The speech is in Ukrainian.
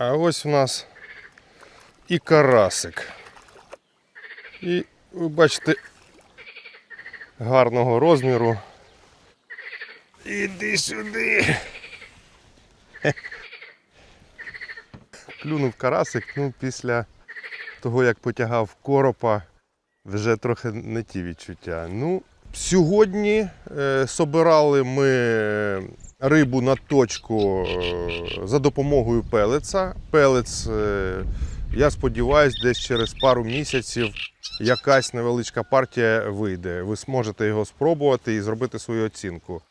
А ось у нас і карасик. І ви бачите гарного розміру. Іди сюди. Клюнув карасик, ну після того, як потягав коропа, вже трохи не ті відчуття. Ну, сьогодні е, собирали ми рибу на точку е, за допомогою пелеца. Пелець, е, я сподіваюся, десь через пару місяців якась невеличка партія вийде. Ви зможете його спробувати і зробити свою оцінку.